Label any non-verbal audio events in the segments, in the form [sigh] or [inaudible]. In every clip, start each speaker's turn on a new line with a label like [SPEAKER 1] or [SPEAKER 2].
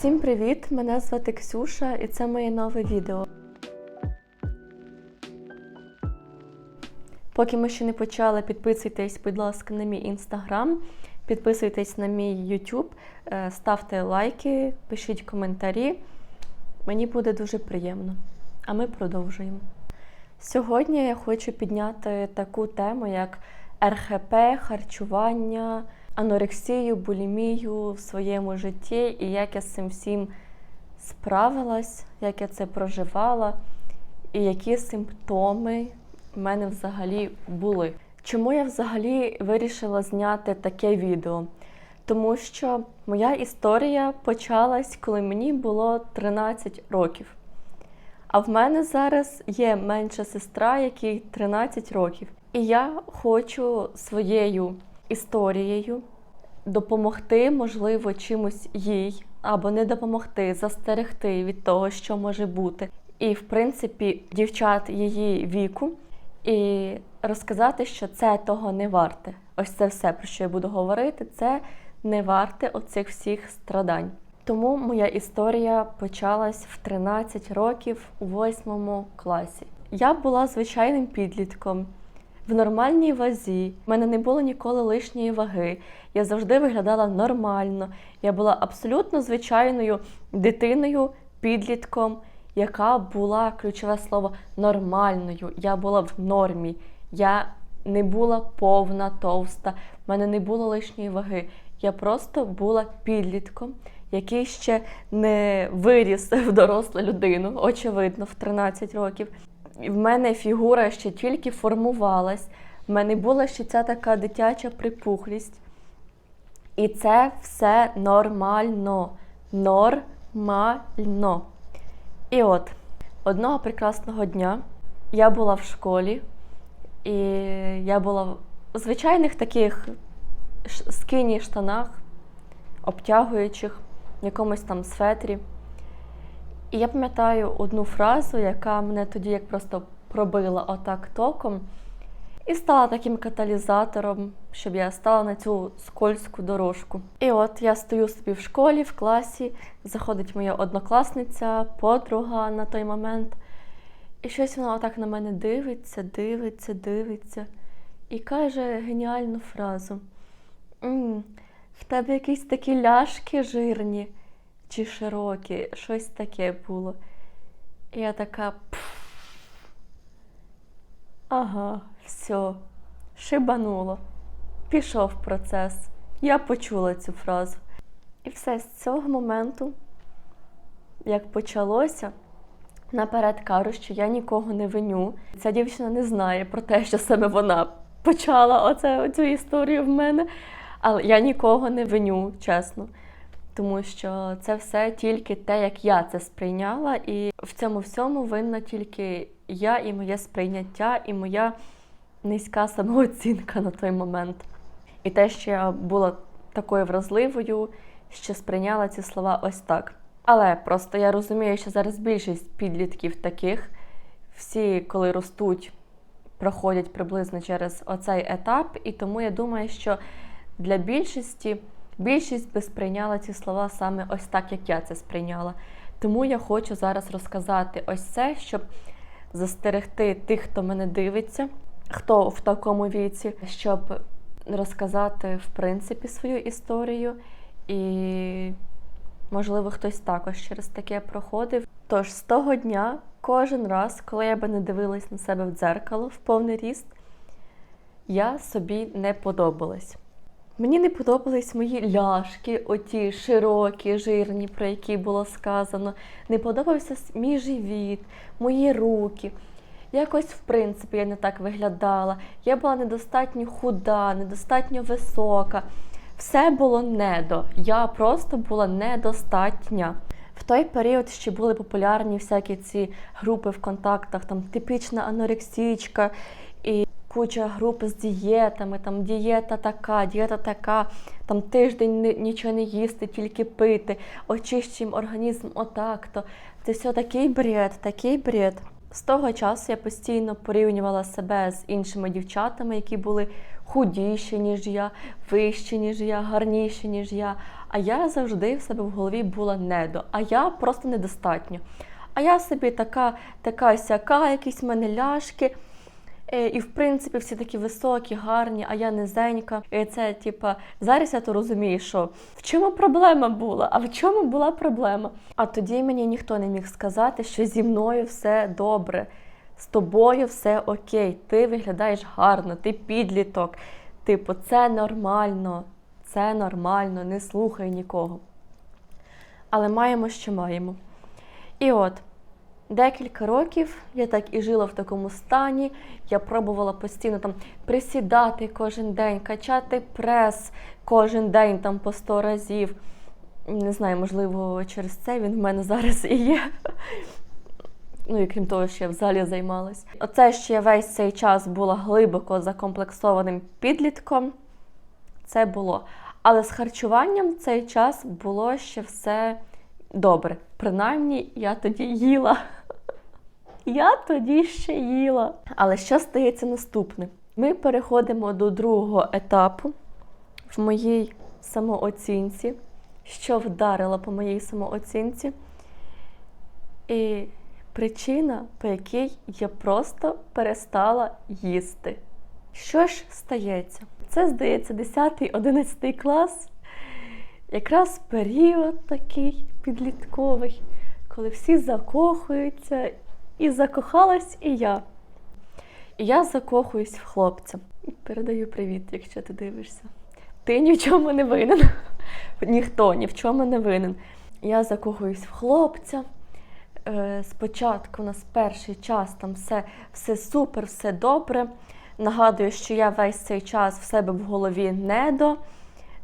[SPEAKER 1] Всім привіт! Мене звати Ксюша і це моє нове відео. Поки ми ще не почали, підписуйтесь, будь ласка, на мій інстаграм, підписуйтесь на мій Ютуб, е, ставте лайки, пишіть коментарі. Мені буде дуже приємно. А ми продовжуємо. Сьогодні я хочу підняти таку тему, як РХП, харчування, анорексію, булімію в своєму житті і як я з цим всім справилась, як я це проживала, і які симптоми в мене взагалі були. Чому я взагалі вирішила зняти таке відео? Тому що моя історія почалась, коли мені було 13 років. А в мене зараз є менша сестра, якій 13 років. І я хочу своєю історією допомогти, можливо, чимось їй, або не допомогти, застерегти від того, що може бути. І, в принципі, дівчат її віку, і розказати, що це того не варте. Ось це все, про що я буду говорити, це не варте оцих всіх страдань. Тому моя історія почалась в 13 років у 8 класі. Я була звичайним підлітком в нормальній вазі. У мене не було ніколи лишньої ваги. Я завжди виглядала нормально. Я була абсолютно звичайною дитиною, підлітком, яка була ключове слово нормальною. Я була в нормі. Я не була повна, товста, в мене не було лишньої ваги. Я просто була підлітком, який ще не виріс в дорослу людину, очевидно, в 13 років. В мене фігура ще тільки формувалась, в мене була ще ця така дитяча припухлість. І це все нормально. Нормально. І от одного прекрасного дня я була в школі, і я була в звичайних таких скині штанах, обтягуючих, в якомусь там светрі. І я пам'ятаю одну фразу, яка мене тоді як просто пробила отак током, і стала таким каталізатором, щоб я стала на цю скользьку дорожку. І от я стою собі в школі, в класі, заходить моя однокласниця, подруга на той момент. І щось вона отак на мене дивиться, дивиться, дивиться і каже геніальну фразу. «М, в тебе якісь такі ляшки жирні чи широкі, щось таке було. І я така. «Пф, Ага, все, шибануло. Пішов процес. Я почула цю фразу. І все з цього моменту, як почалося, наперед кажу, що я нікого не виню. Ця дівчина не знає про те, що саме вона почала оце, оцю історію в мене. Але я нікого не виню, чесно. Тому що це все тільки те, як я це сприйняла, і в цьому всьому винна тільки я і моє сприйняття, і моя низька самооцінка на той момент. І те, що я була такою вразливою, що сприйняла ці слова ось так. Але просто я розумію, що зараз більшість підлітків таких, всі, коли ростуть, проходять приблизно через оцей етап, і тому я думаю, що для більшості більшість би сприйняла ці слова саме ось так, як я це сприйняла. Тому я хочу зараз розказати ось це, щоб застерегти тих, хто мене дивиться, хто в такому віці, щоб розказати в принципі свою історію, і, можливо, хтось також через таке проходив. Тож з того дня, кожен раз, коли я би не дивилась на себе в дзеркало в повний ріст, я собі не подобалась. Мені не подобались мої ляшки, оті широкі, жирні, про які було сказано. Не подобався мій живіт, мої руки. Якось, в принципі, я не так виглядала. Я була недостатньо худа, недостатньо висока. Все було недо. Я просто була недостатня. В той період ще були популярні всякі ці групи в контактах, там типічна анорексічка куча груп з дієтами, там дієта така, дієта така, там тиждень нічого не їсти, тільки пити, очищуємо організм отак-то. Це все такий бред, такий бред. З того часу я постійно порівнювала себе з іншими дівчатами, які були худіші, ніж я, вищі, ніж я, гарніші, ніж я. А я завжди в себе в голові була недо, а я просто недостатньо. А я собі така, така сяка, якісь в мене ляшки. Е, І, в принципі, всі такі високі, гарні, а я низенька. І це, типа, зараз я то розумію, що в чому проблема була, а в чому була проблема. А тоді мені ніхто не міг сказати, що зі мною все добре, з тобою все окей, ти виглядаєш гарно, ти підліток. Типу, це нормально, це нормально, не слухай нікого. Але маємо, що маємо. І от. Декілька років я так і жила в такому стані. Я пробувала постійно там присідати кожен день, качати прес кожен день там по 100 разів. Не знаю, можливо, через це він в мене зараз і є. Ну і крім того, що я в залі займалась. Оце, що я весь цей час була глибоко закомплексованим підлітком, це було. Але з харчуванням цей час було ще все добре. Принаймні, я тоді їла. Я тоді ще їла. Але що стається наступне? Ми переходимо до другого етапу в моїй самооцінці, що вдарило по моїй самооцінці. І причина, по якій я просто перестала їсти. Що ж стається? Це, здається, 10-11 клас. Якраз період такий підлітковий, коли всі закохуються, і закохалась і я. І я закохуюсь в хлопця. Передаю привіт, якщо ти дивишся. Ти ні в чому не винен. [laughs] Ніхто ні в чому не винен. Я закохуюсь в хлопця. Е, Спочатку у нас перший час там все, все супер, все добре. Нагадую, що я весь цей час в себе в голові недо,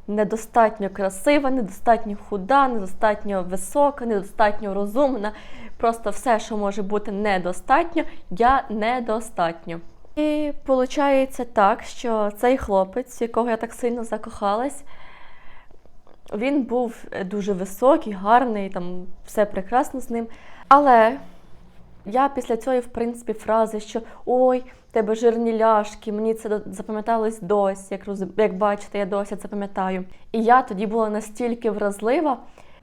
[SPEAKER 1] недостатньо красива, недостатньо худа, недостатньо висока, недостатньо розумна. Просто все, що може бути недостатньо, я недостатньо. І виходить так, що цей хлопець, якого я так сильно закохалась, він був дуже високий, гарний, там все прекрасно з ним. Але я після цієї, в принципі, фрази, що ой, тебе жирні ляшки, мені це запам'яталось досі, як, як бачите, я досі це пам'ятаю. І я тоді була настільки вразлива,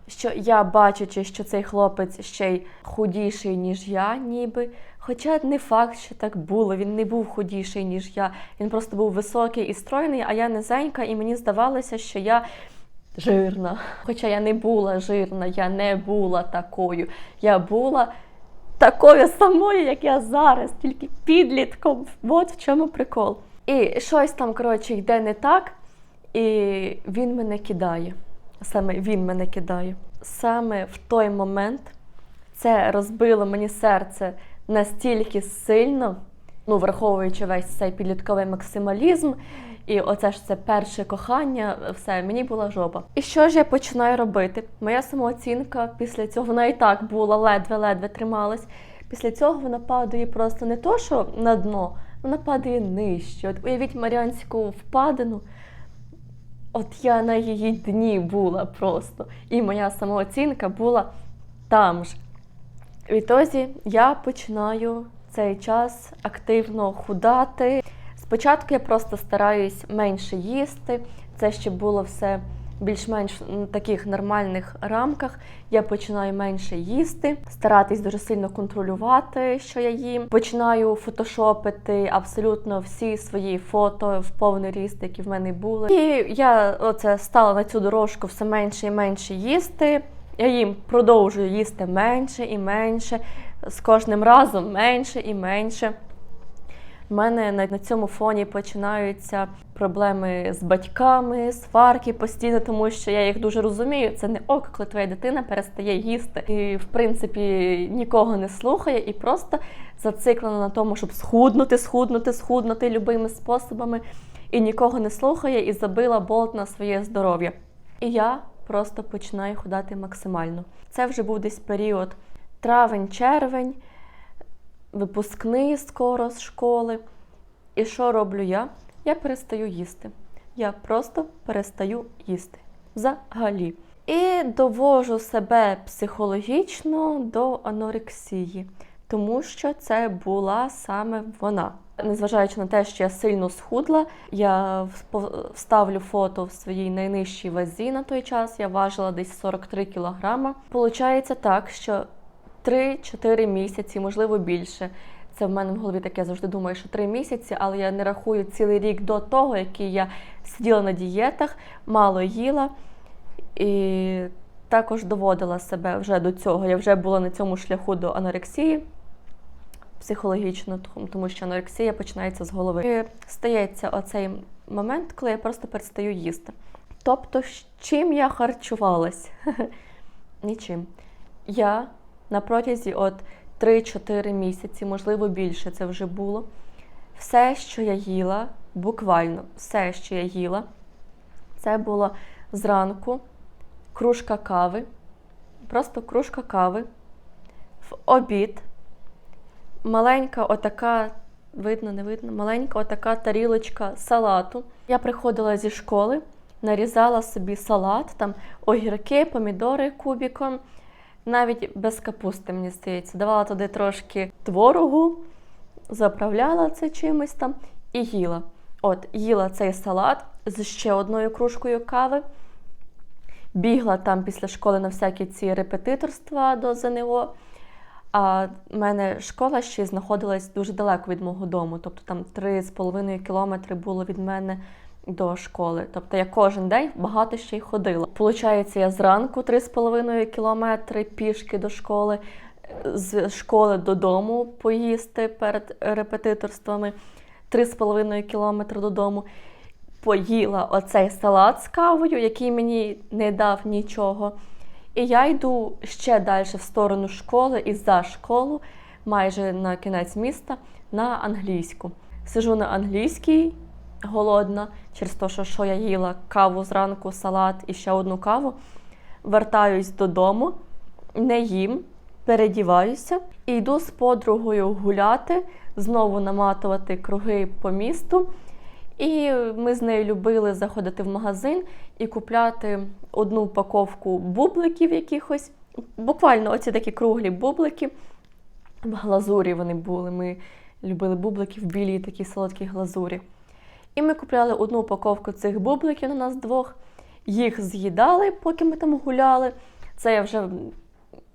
[SPEAKER 1] що я, бачачи, що цей хлопець ще й худіший, ніж я, ніби. Хоча не факт, що так було, він не був худіший, ніж я. Він просто був високий і стройний, а я низенька, і мені здавалося, що я жирна. Хоча я не була жирна, я не була такою. Я була такою самою, як я зараз, тільки підлітком. От в чому прикол. І щось там, коротше, йде не так, і він мене кидає. Саме він мене кидає. Саме в той момент це розбило мені серце настільки сильно, ну, враховуючи весь цей підлітковий максималізм, і оце ж це перше кохання, все, мені була жопа. І що ж я починаю робити? Моя самооцінка після цього вона і так була, ледве-ледве трималась. Після цього вона падає просто не то, що на дно, вона падає нижче. От уявіть Маріанську впадину. От я на її дні була просто. І моя самооцінка була там ж. Відтоді я починаю цей час активно худати. Спочатку я просто стараюсь менше їсти. Це ще було все більш-менш таких нормальних рамках. Я починаю менше їсти, старатись дуже сильно контролювати, що я їм. Починаю фотошопити абсолютно всі свої фото в повний ріст, які в мене були. І я оце стала на цю дорожку все менше і менше їсти. Я їм продовжую їсти менше і менше, з кожним разом менше і менше. У мене на, цьому фоні починаються проблеми з батьками, сварки постійно, тому що я їх дуже розумію. Це не ок, коли твоя дитина перестає їсти і, в принципі, нікого не слухає і просто зациклена на тому, щоб схуднути, схуднути, схуднути любими способами, і нікого не слухає, і забила болт на своє здоров'я. І я просто починаю худати максимально. Це вже був десь період травень-червень випускний скоро з школи. І що роблю я? Я перестаю їсти. Я просто перестаю їсти. Взагалі. І довожу себе психологічно до анорексії, тому що це була саме вона. Незважаючи на те, що я сильно схудла, я вставлю фото в своїй найнижчій вазі на той час. Я важила десь 43 кілограма. Получається так, що 3-4 місяці, можливо більше. Це в мене в голові таке завжди думаю, що 3 місяці, але я не рахую цілий рік до того, який я сиділа на дієтах, мало їла і також доводила себе вже до цього. Я вже була на цьому шляху до анорексії психологічно, тому- що анорексія починається з голови. І стається оцей момент, коли я просто перестаю їсти. Тобто, чим я харчувалась? [laughs] Нічим. Я на протязі от 3-4 місяці, можливо, більше це вже було. Все, що я їла, буквально все, що я їла, це було зранку кружка кави, просто кружка кави, в обід, маленька отака, видно, не видно, маленька отака тарілочка салату. Я приходила зі школи, нарізала собі салат, там огірки, помідори кубіком, навіть без капусти, мені здається. Давала туди трошки творогу, заправляла це чимось там і їла. От, їла цей салат з ще одною кружкою кави. Бігла там після школи на всякі ці репетиторства до ЗНО. А в мене школа ще знаходилась дуже далеко від мого дому, тобто там 3,5 кілометри було від мене до школи. Тобто я кожен день багато ще й ходила. Получається, я зранку 3,5 кілометри пішки до школи, з школи додому поїсти перед репетиторствами 3,5 кілометри додому. Поїла оцей салат з кавою, який мені не дав нічого. І я йду ще далі в сторону школи і за школу, майже на кінець міста, на англійську. Сижу на англійській, голодна, через те, що, що я їла каву зранку, салат і ще одну каву. Вертаюсь додому, не їм, передіваюся і йду з подругою гуляти, знову наматувати круги по місту. І ми з нею любили заходити в магазин і купляти одну упаковку бубликів якихось. Буквально оці такі круглі бублики. В глазурі вони були. Ми любили бублики в білій такій солодкій глазурі. І ми купляли одну упаковку цих бубликів на нас двох, їх з'їдали, поки ми там гуляли. Це я вже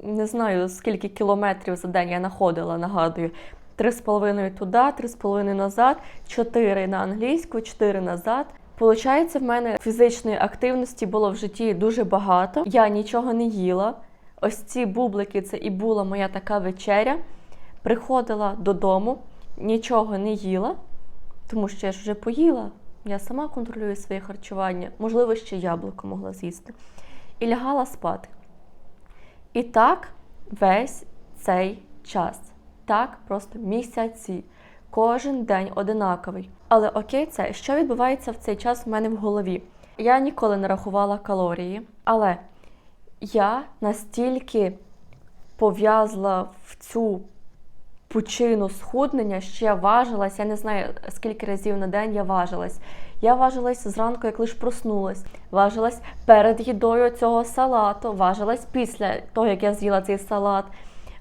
[SPEAKER 1] не знаю, скільки кілометрів за день я находила, нагадую. Три з половиною туди, три з половиною назад, чотири на англійську, чотири назад. Получається, в мене фізичної активності було в житті дуже багато. Я нічого не їла. Ось ці бублики це і була моя така вечеря. Приходила додому, нічого не їла, тому що я ж вже поїла. Я сама контролюю своє харчування, можливо, ще яблуко могла з'їсти. І лягала спати. І так весь цей час. Так, просто місяці. Кожен день одинаковий. Але окей, це що відбувається в цей час в мене в голові? Я ніколи не рахувала калорії, але я настільки пов'язла в цю пучину схуднення, я важилась, я не знаю, скільки разів на день я важилась. Я важилась зранку, як лише проснулась, важилась перед їдою цього салату, важилась після того, як я з'їла цей салат,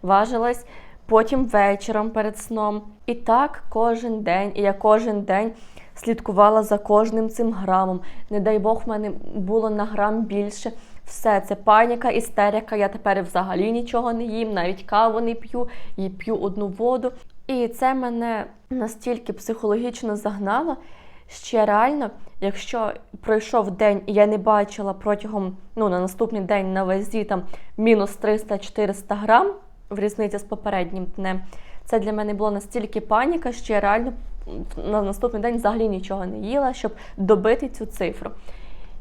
[SPEAKER 1] важилась потім вечором перед сном. І так кожен день. І я кожен день слідкувала за кожним цим грамом. Не дай Бог, в мене було на грам більше. Все, це паніка, істерика. Я тепер взагалі нічого не їм, навіть каву не п'ю, і п'ю одну воду. І це мене настільки психологічно загнало, що реально, якщо пройшов день і я не бачила протягом ну, на наступний день на вазі там мінус 300-400 грам в різниці з попереднім днем, це для мене було настільки паніка, що я реально на наступний день взагалі нічого не їла, щоб добити цю цифру.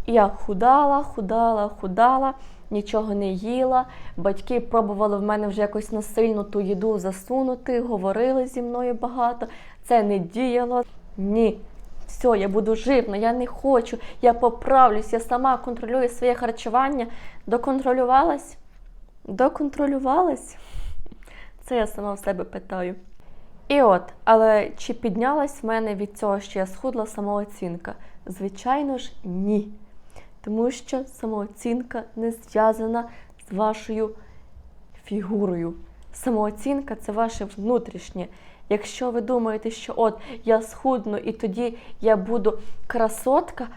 [SPEAKER 1] І я худала, худала, худала, нічого не їла. Батьки пробували в мене вже якось насильно ту їду засунути, говорили зі мною багато. Це не діяло. Ні. Все, я буду жирна, я не хочу, я поправлюсь, я сама контролюю своє харчування. Доконтролювалась? Доконтролювалась? Це я сама в себе питаю. І от, але чи піднялась в мене від цього, що я схудла самооцінка? Звичайно ж, ні. Тому що самооцінка не зв'язана з вашою фігурою. Самооцінка це ваше внутрішнє. Якщо ви думаєте, що от я схудну і тоді я буду красотка,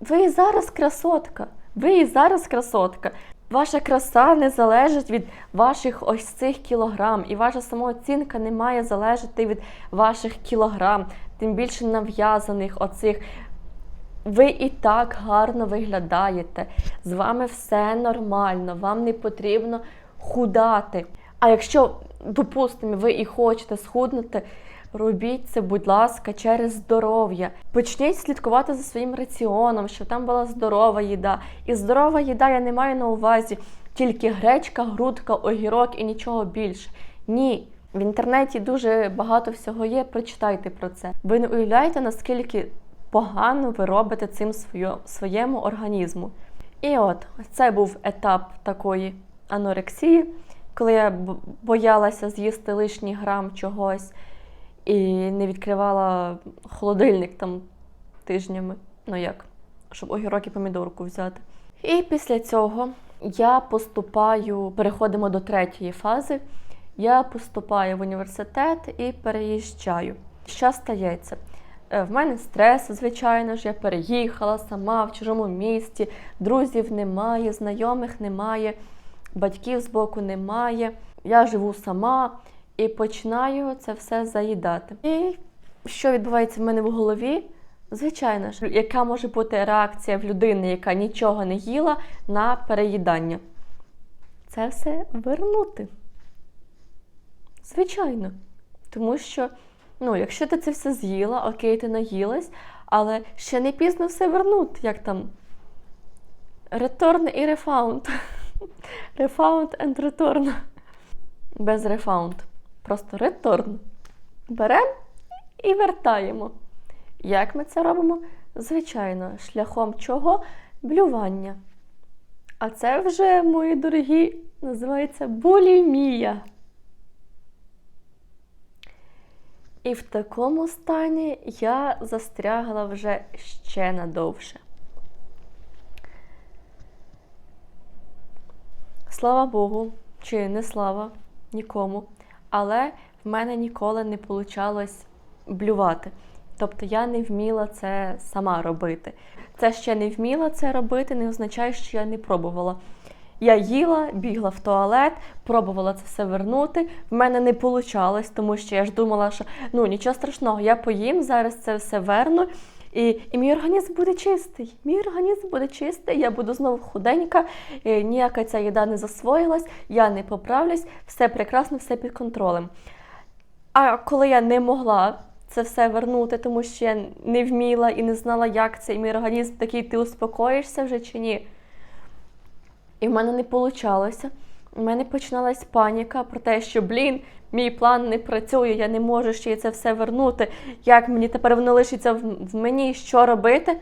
[SPEAKER 1] ви і зараз красотка. Ви і зараз красотка. Ваша краса не залежить від ваших ось цих кілограм, і ваша самооцінка не має залежати від ваших кілограм, тим більше нав'язаних оцих. Ви і так гарно виглядаєте. З вами все нормально, вам не потрібно худати. А якщо, допустимо, ви і хочете схуднути, робіть це, будь ласка, через здоров'я. Почніть слідкувати за своїм раціоном, щоб там була здорова їда. І здорова їда я не маю на увазі тільки гречка, грудка, огірок і нічого більше. Ні. В інтернеті дуже багато всього є, прочитайте про це. Ви не уявляєте, наскільки погано ви робите цим своєму організму. І от це був етап такої анорексії, коли я боялася з'їсти лишній грам чогось і не відкривала холодильник там тижнями. Ну як, щоб огірок і помідорку взяти. І після цього я поступаю, переходимо до третьої фази. Я поступаю в університет і переїжджаю. Що стається? Е, В мене стрес, звичайно ж, я переїхала сама в чужому місті, друзів немає, знайомих немає, батьків збоку немає. Я живу сама і починаю це все заїдати. І що відбувається в мене в голові? Звичайно ж, яка може бути реакція в людини, яка нічого не їла на переїдання? Це все вернути. Звичайно. Тому що, ну, якщо ти це все з'їла, окей, ти наїлась, але ще не пізно все вернути, як там. Return і refund. [laughs] Refund and return. Без refund. Просто return. Беремо і вертаємо. Як ми це робимо? Звичайно, шляхом чого? Блювання. А це вже, мої дорогі, називається булімія. І в такому стані я застрягла вже ще надовше. Слава Богу, чи не слава нікому, але в мене ніколи не вийшло блювати. Тобто я не вміла це сама робити. Це ще не вміла це робити, не означає, що я не пробувала. Я їла, бігла в туалет, пробувала це все вернути. В мене не вийшло, тому що я ж думала, що ну нічого страшного, я поїм, зараз це все верну. І, і мій організм буде чистий. Мій організм буде чистий, я буду знову худенька, і ніяка ця їда не засвоїлась, я не поправлюсь, все прекрасно, все під контролем. А коли я не могла це все вернути, тому що я не вміла і не знала, як це, і мій організм такий, ти успокоїшся вже чи ні. І в мене не вийшло. У мене починалась паніка про те, що, блін, мій план не працює, я не можу ще це все вернути. Як мені тепер воно лишиться в, мені? Що робити?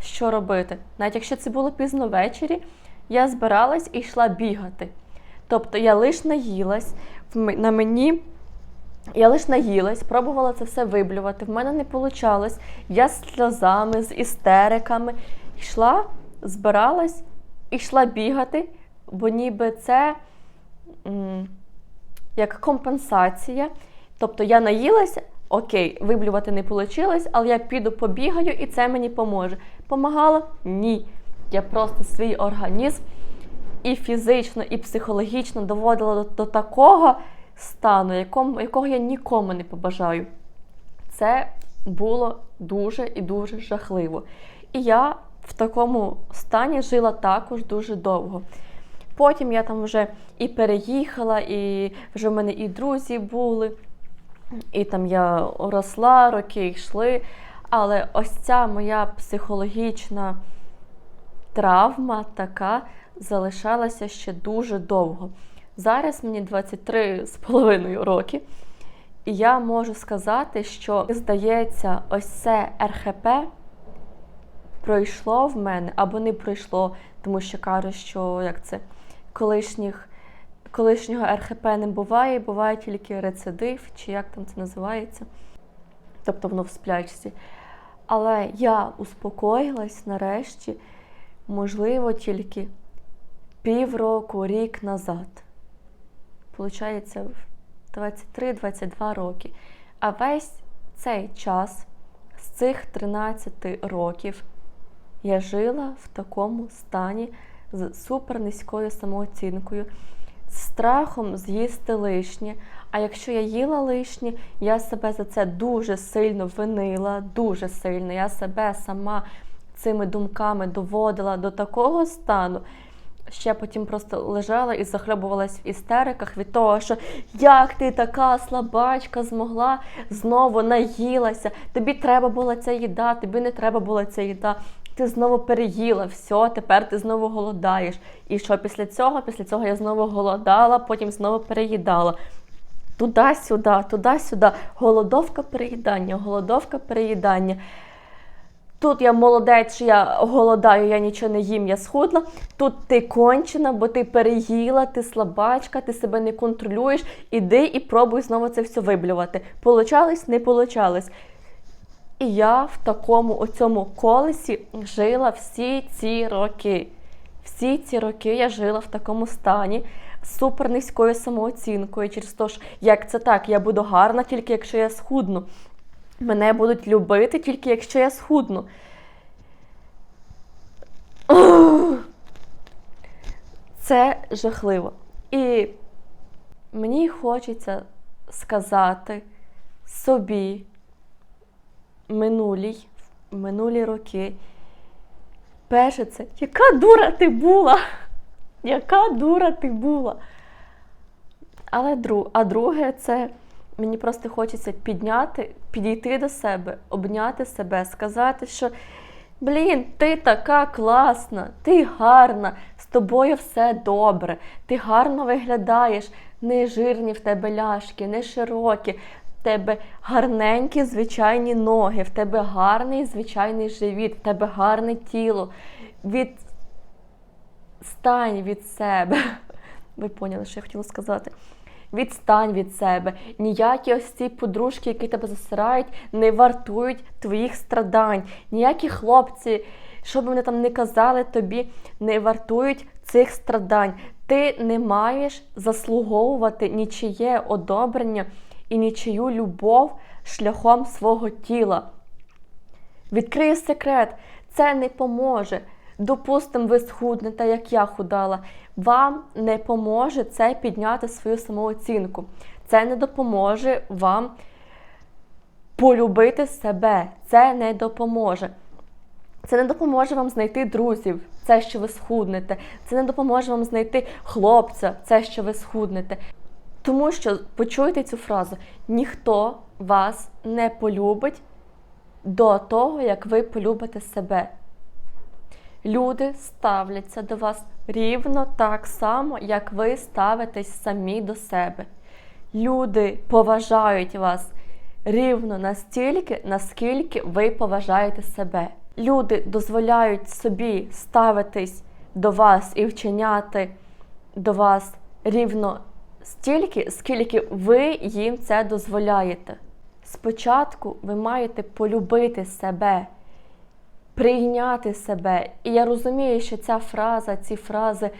[SPEAKER 1] Що робити? Навіть якщо це було пізно ввечері, я збиралась і йшла бігати. Тобто я лиш наїлась, на мені я лиш наїлась, пробувала це все виблювати. В мене не вийшло. Я з сльозами, з істериками йшла, збиралась йшла бігати, бо ніби це м, як компенсація. Тобто я наїлася, окей, виблювати не вийшло, але я піду побігаю і це мені поможе. Помагало? Ні. Я просто свій організм і фізично, і психологічно доводила до, до такого стану, якому, якого я нікому не побажаю. Це було дуже і дуже жахливо. І я в такому стані жила також дуже довго. Потім я там вже і переїхала, і вже в мене і друзі були, і там я росла, роки йшли. Але ось ця моя психологічна травма така залишалася ще дуже довго. Зараз мені 23 з половиною роки, і я можу сказати, що здається, ось це РХП пройшло в мене або не пройшло, тому що кажуть, що як це колишніх, колишнього РХП не буває, буває тільки рецидив, чи як там це називається, тобто воно в сплячці. Але я успокоїлась нарешті, можливо, тільки півроку, рік назад. Получається, 23-22 роки. А весь цей час з цих 13 років я жила в такому стані з супернизькою самооцінкою, з страхом з'їсти лишнє. А якщо я їла лишнє, я себе за це дуже сильно винила, дуже сильно. Я себе сама цими думками доводила до такого стану. я потім просто лежала і захлебувалась в істериках від того, що як ти така слабачка змогла знову наїлася, тобі треба була ця їда, тобі не треба була ця їда. Ти знову переїла, все, тепер ти знову голодаєш. І що після цього? Після цього я знову голодала, потім знову переїдала. Туди-сюди, туди-сюди. Голодовка переїдання, голодовка переїдання. Тут я молодець, що я голодаю, я нічого не їм, я схудла. Тут ти кончена, бо ти переїла, ти слабачка, ти себе не контролюєш. Іди і пробуй знову це все виблювати. Получалось, не получалось. І я в такому оцьому колесі жила всі ці роки. Всі ці роки я жила в такому стані з супер низькою самооцінкою через те, що як це так, я буду гарна тільки якщо я схудну. Мене будуть любити тільки якщо я схудну. Це жахливо. І мені хочеться сказати собі минулій, минулі роки. Перше, це яка дура ти була? Яка дура ти була? Але друг, а друге, це мені просто хочеться підняти, підійти до себе, обняти себе, сказати, що блін, ти така класна, ти гарна, з тобою все добре, ти гарно виглядаєш, не жирні в тебе ляшки, не широкі, в тебе гарненькі звичайні ноги, в тебе гарний звичайний живіт, в тебе гарне тіло. Відстань від себе. [laughs] Ви поняли, що я хотіла сказати. Відстань від себе. Ніякі ось ці подружки, які тебе засирають, не вартують твоїх страдань. Ніякі хлопці, що б вони там не казали тобі, не вартують цих страдань. Ти не маєш заслуговувати нічиє одобрення і нічию любов шляхом свого тіла. Відкрию секрет, це не поможе. Допустимо, ви схуднете, як я худала. Вам не поможе це підняти свою самооцінку. Це не допоможе вам полюбити себе. Це не допоможе. Це не допоможе вам знайти друзів, це що ви схуднете. Це не допоможе вам знайти хлопця, це що ви схуднете. Тому що почуйте цю фразу: ніхто вас не полюбить до того, як ви полюбите себе. Люди ставляться до вас рівно так само, як ви ставитесь самі до себе. Люди поважають вас рівно настільки, наскільки ви поважаєте себе. Люди дозволяють собі ставитись до вас і вчиняти до вас рівно стільки, скільки ви їм це дозволяєте. Спочатку ви маєте полюбити себе прийняти себе. І я розумію, що ця фраза, ці фрази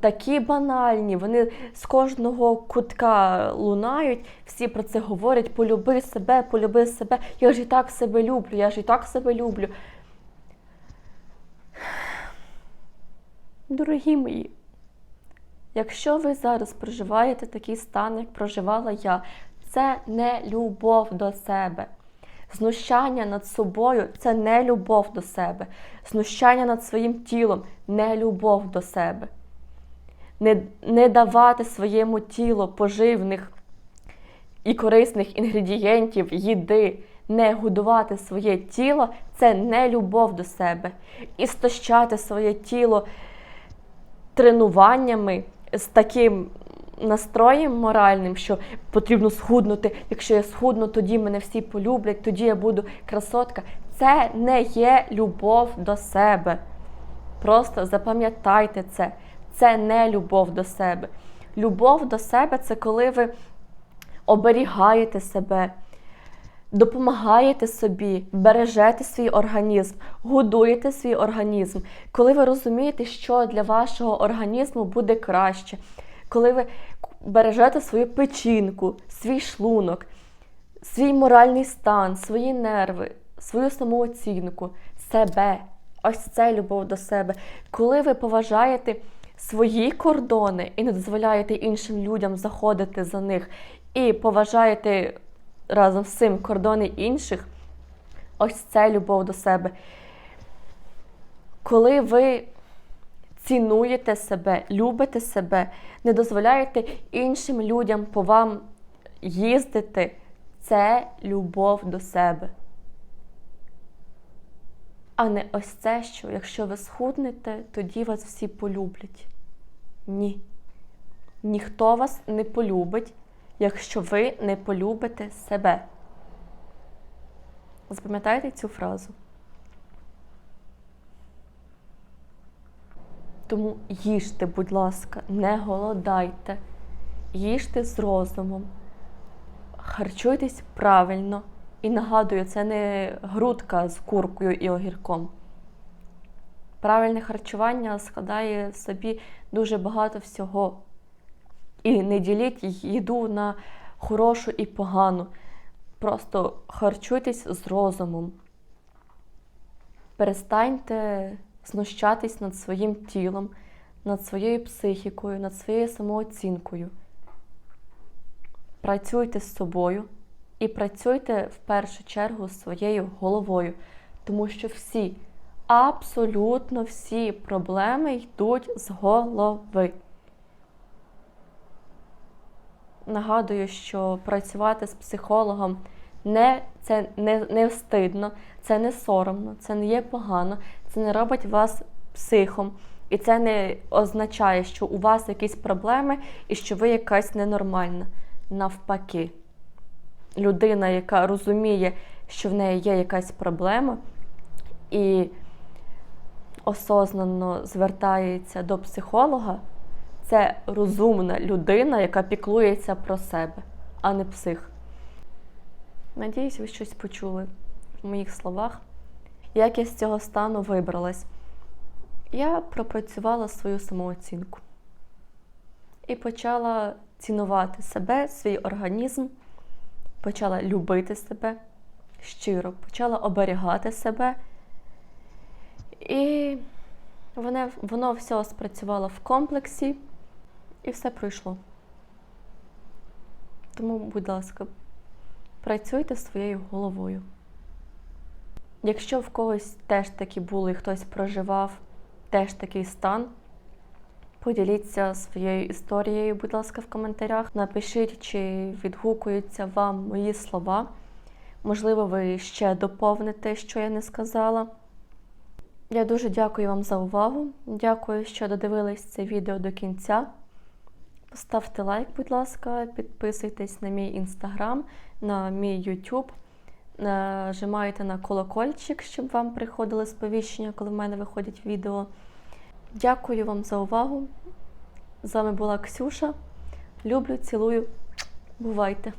[SPEAKER 1] такі банальні, вони з кожного кутка лунають, всі про це говорять: полюби себе, полюби себе. Я ж і так себе люблю, я ж і так себе люблю. Дорогі мої, якщо ви зараз проживаєте такий стан, як проживала я, це не любов до себе. Знущання над собою це не любов до себе. Знущання над своїм тілом не любов до себе. Не, не давати своєму тілу поживних і корисних інгредієнтів, їди, не годувати своє тіло це не любов до себе. І своє тіло тренуваннями з таким настроєм моральним, що потрібно схуднути. Якщо я схудну, тоді мене всі полюблять, тоді я буду красотка. Це не є любов до себе. Просто запам'ятайте це. Це не любов до себе. Любов до себе це коли ви оберігаєте себе, допомагаєте собі, бережете свій організм, годуєте свій організм, коли ви розумієте, що для вашого організму буде краще коли ви бережете свою печінку, свій шлунок, свій моральний стан, свої нерви, свою самооцінку, себе. Ось це любов до себе. Коли ви поважаєте свої кордони і не дозволяєте іншим людям заходити за них, і поважаєте разом з цим кордони інших, ось це любов до себе. Коли ви цінуєте себе, любите себе, не дозволяєте іншим людям по вам їздити, це любов до себе. А не ось це, що якщо ви схуднете, тоді вас всі полюблять. Ні. Ніхто вас не полюбить, якщо ви не полюбите себе. Запам'ятайте цю фразу. Тому їжте, будь ласка, не голодайте, їжте з розумом, харчуйтесь правильно. І нагадую, це не грудка з куркою і огірком. Правильне харчування складає в собі дуже багато всього. І не діліть їду на хорошу і погану. Просто харчуйтесь з розумом. Перестаньте знущатись над своїм тілом, над своєю психікою, над своєю самооцінкою. Працюйте з собою і працюйте в першу чергу з своєю головою, тому що всі, абсолютно всі проблеми йдуть з голови. Нагадую, що працювати з психологом не, це не, не встидно, це не соромно, це не є погано, це не робить вас психом. І це не означає, що у вас якісь проблеми і що ви якась ненормальна. Навпаки, людина, яка розуміє, що в неї є якась проблема, і осознано звертається до психолога, це розумна людина, яка піклується про себе, а не псих. Надіюсь, ви щось почули в моїх словах. Як я з цього стану вибралась? Я пропрацювала свою самооцінку і почала цінувати себе, свій організм, почала любити себе щиро, почала оберігати себе. І воно, воно все спрацювало в комплексі і все пройшло. Тому, будь ласка, працюйте своєю головою. Якщо в когось теж такі були, хтось проживав теж такий стан, поділіться своєю історією, будь ласка, в коментарях. Напишіть, чи відгукуються вам мої слова. Можливо, ви ще доповните, що я не сказала. Я дуже дякую вам за увагу. Дякую, що додивились це відео до кінця. Поставте лайк, будь ласка, підписуйтесь на мій інстаграм, на мій YouTube. Нажимайте на колокольчик, щоб вам приходили сповіщення, коли в мене виходять відео. Дякую вам за увагу. З вами була Ксюша. Люблю, цілую. Бувайте!